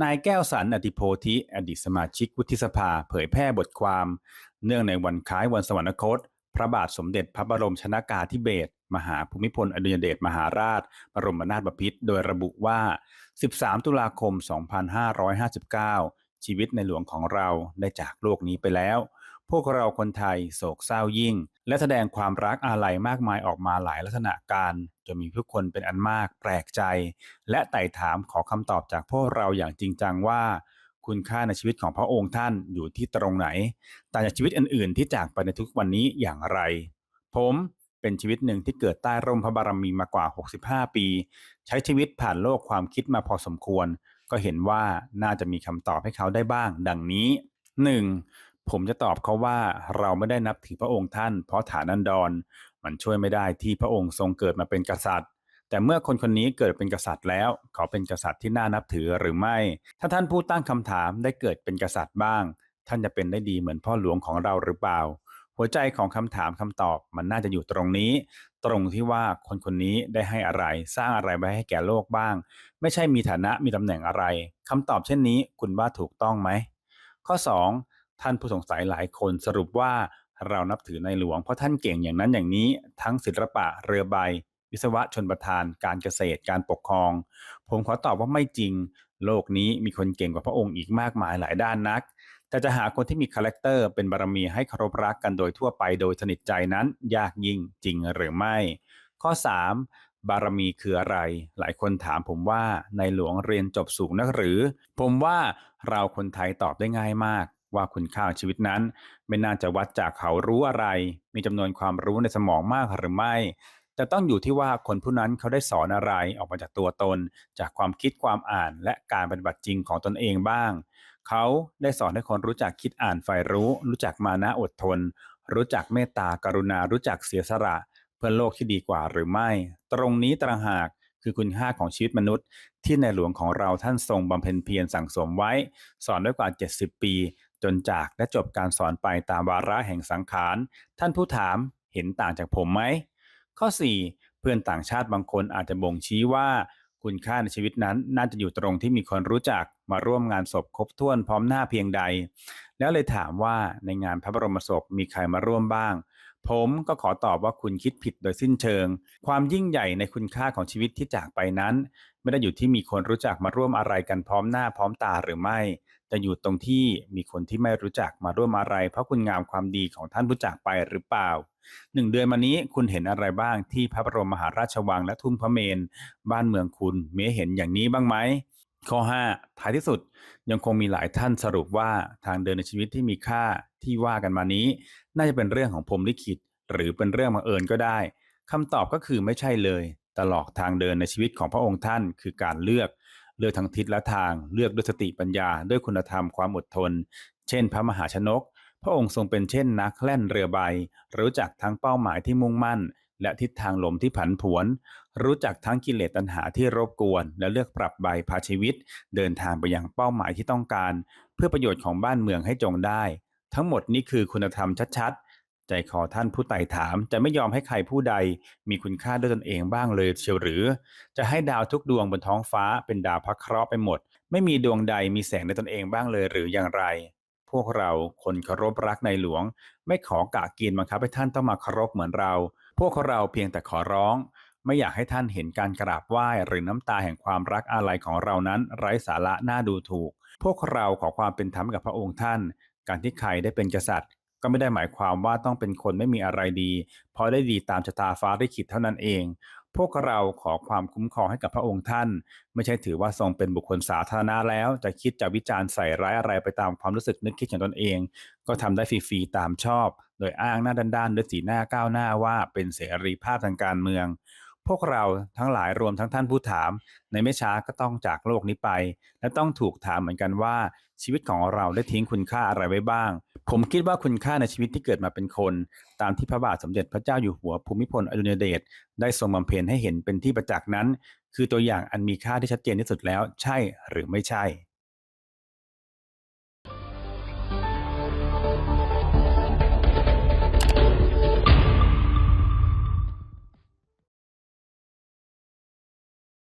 นายแก้วสันอติโพธิอดีตสมาชิกวุฒิสภาเผยแพร่บทความ เนื่องในวันคล้ายวันสวรรคต พระบาทสมเด็จพระบรมชนากาธิเบศรมหาภูมิพลอดุลยเดชมหาราช บรมนาถบพิตรโดยระบุว่า 13 ตุลาคม 2559 ชีวิตในหลวงของเราได้จากโลกนี้ไปแล้ว พวกเราคนไทยโศกเศร้ายิ่ง และแสดงความรักอาลัยมากมายออกมาหลายลักษณะการจนมีผู้คนเป็นอันมากแปลกใจ และไต่ถามขอคำตอบจากพวกเราอย่างจริงจังว่า คุณค่าในชีวิตของพระองค์ท่านอยู่ที่ตรงไหนต่างจากชีวิตอื่นๆ ที่จากไปในทุกวันนี้อย่างไร ผมเป็นชีวิตหนึ่งที่เกิดใต้ร่มพระบารมีมากว่า 65 ปี ใช้ชีวิตผ่านโลกความคิดมาพอสมควร ก็เห็นว่าน่าจะมีคำตอบให้เขาได้บ้าง ดังนี้ 1. ผมจะตอบเขาว่าเราไม่ได้นับถือพระองค์ท่าน เพราะฐานันดร มันช่วยไม่ได้ที่พระองค์ทรงเกิดมาเป็นกษัตริย์ แต่เมื่อคนคนนี้เกิดเป็นกษัตริย์แล้ว เขาเป็นกษัตริย์ที่น่านับถือหรือไม่ ถ้าท่านผู้ตั้งคำถามได้เกิดเป็นกษัตริย์บ้าง ท่านจะเป็นได้ดีเหมือนพ่อหลวงของเราหรือเปล่า หัวใจของคำถามคำตอบมันน่าจะอยู่ตรงนี้ ตรงที่ว่าคนคนนี้ได้ให้อะไร สร้างอะไรไว้ให้แก่โลกบ้าง ไม่ใช่มีฐานะมีตำแหน่งอะไรคำตอบเช่นนี้ คุณว่าถูกต้องไหมข้อ 2. ท่านผู้สงสัยหลายคนสรุปว่าเรานับถือในหลวงเพราะท่านเก่งอย่างนั้นอย่างนี้ ทั้งศิลปะเรือใบ วิศวะชนประทาน การเกษตรการปกครอง ผมขอตอบว่าไม่จริง โลกนี้มีคนเก่งกว่าพระองค์อีกมากมายหลายด้านนัก แต่จะหาคนที่มีคาแรคเตอร์เป็นบารมีให้เคารพรักกันโดยทั่วไปโดยสนิทใจนั้น ยากยิ่งจริงหรือไม่ ข้อ 3. บารมีคืออะไร หลายคนถามผมว่าในหลวงเรียนจบสูงนักหรือ ผมว่าเราคนไทยตอบได้ง่ายมาก ว่าคุณค่าชีวิตนั้น ไม่น่าจะวัดจากเขารู้อะไร มีจำนวนความรู้ในสมองมากหรือไม่ แต่ต้องอยู่ที่ว่าคนผู้นั้นเขาได้สอนอะไรออกมาจากตัวตน จากความคิดความอ่านและการปฏิบัติจริงของตนเองบ้าง เขาได้สอนให้คนรู้จักคิดอ่านฝ่รู้ รู้จักมานะอดทน รู้จักเมตตากรุณารู้จักเสียสละ เพื่อโลกที่ดีกว่าหรือไม่ ตรงนี้ต่างหากคือคุณค่าของชีวิตมนุษย์ ที่ในหลวงของเราท่านทรงบำเพ็ญเพียรสั่งสมไว้ สอนด้วยกว่า 70 ปี จนจากและจบการสอนไปตามวาระแห่งสังขาร ท่านผู้ถามเห็นต่างจากผมไหม ข้อ 4 เพื่อนต่างชาติบางคนอาจจะบ่งชี้ว่า คุณค่าในชีวิตนั้นน่าจะอยู่ตรงที่มีคนรู้จักมาร่วมงานศพครบถ้วนพร้อมหน้าเพียงใด แล้วเลยถามว่าในงานพระบรมศพมีใครมาร่วมบ้าง ผมก็ขอตอบว่าคุณคิดผิดโดยสิ้นเชิง ความยิ่งใหญ่ในคุณค่าของชีวิตที่จากไปนั้น ไม่ได้อยู่ที่มีคนรู้จักมาร่วมอะไรกันพร้อมหน้าพร้อมตาหรือไม่ แต่อยู่ตรงที่มีคนที่ไม่รู้จักมาร่วมอะไร เพราะคุณงามความดีของท่านผู้จากไปหรือเปล่าหนึ่งเดือนมานี้คุณเห็นอะไรบ้างที่พระบรมมหาราชวังและทุ่งพระเมรุบ้านเมืองคุณเมเห็นอย่างนี้บ้างไหม ข้อ 5 ท้ายที่สุดยังคงมีหลายท่านสรุปว่าทางเดินในชีวิตที่มีค่าที่ว่ากันมานี้ น่าจะเป็นเรื่องของผมลิขิต หรือเป็นเรื่องบังเอิญก็ได้คำตอบก็คือไม่ใช่เลยตลอดทางเดินในชีวิตของพระองค์ท่านคือการเลือก เลือกทั้งทิศและทาง เลือกด้วยสติปัญญา ด้วยคุณธรรมความอดทน เช่น พระมหาชนก พระองค์ทรงเป็นเช่นนักแล่นเรือใบ รู้จักทั้งเป้าหมายที่มุ่งมั่น และทิศทางลมที่ผันผวน รู้จักทั้งกิเลสตัณหาที่รบกวน และเลือกปรับใบพาชีวิต เดินทางไปยังเป้าหมายที่ต้องการ เพื่อประโยชน์ของบ้านเมืองให้จงได้ ทั้งหมดนี้คือคุณธรรมชัดๆ ใจคอท่านผู้ไต่ถาม จะไม่ยอมให้ใครผู้ใด มีคุณค่าด้วยตนเองบ้างเลยเชียวหรือ จะให้ดาวทุกดวงบนท้องฟ้าเป็นดาวพักเคราะห์ไปหมด ไม่มีดวงใดมีแสงในตนเองบ้างเลยหรืออย่างไร พวกเราคนเคารพรักในหลวง ไม่ขอกะกณฑ์บังคับให้ท่านต้องมาเคารพเหมือนเรา พวกเราเพียงแต่ขอร้อง ไม่อยากให้ท่านเห็นการกราบไหว้หรือน้ำตาแห่งความรักอาลัยของเรานั้น ไร้สาระน่าดูถูก พวกเราขอความเป็นธรรมกับพระองค์ท่าน การที่ใครได้เป็นกษัตริย์ ก็ไม่ได้หมายความว่าต้องเป็นคนไม่มีอะไรดี เพราะได้ดีตามชะตาฟ้าได้ขิดเท่านั้นเอง พวกเราขอความคุ้มครองให้กับพระองค์ท่าน ไม่ใช่ถือว่าทรงเป็นบุคคลสาธารณะแล้ว จะคิดจะวิจารณ์ใส่ร้ายอะไรไปตามความรู้สึกนึกคิดของตนเอง ก็ทำได้ฟรีๆตามชอบ โดยอ้างหน้าด้านๆด้วยสีหน้าก้าวหน้าว่าเป็นเสรีภาพทางการเมือง พวกเราทั้งหลายรวมทั้งท่านผู้ถาม ในไม่ช้าก็ต้องจากโลกนี้ไป และต้องถูกถามเหมือนกันว่าชีวิตของเราได้ทิ้งคุณค่าอะไรไว้บ้าง ผมคิดว่าคุณค่าในชีวิตที่เกิดมาเป็นคน ตามที่พระบาทสมเด็จพระเจ้าอยู่หัวภูมิพลอดุลยเดชได้ทรงบำเพ็ญให้เห็นเป็นที่ประจักษ์นั้น คือตัวอย่างอันมีค่าที่ชัดเจนที่สุดแล้ว ใช่หรือไม่ใช่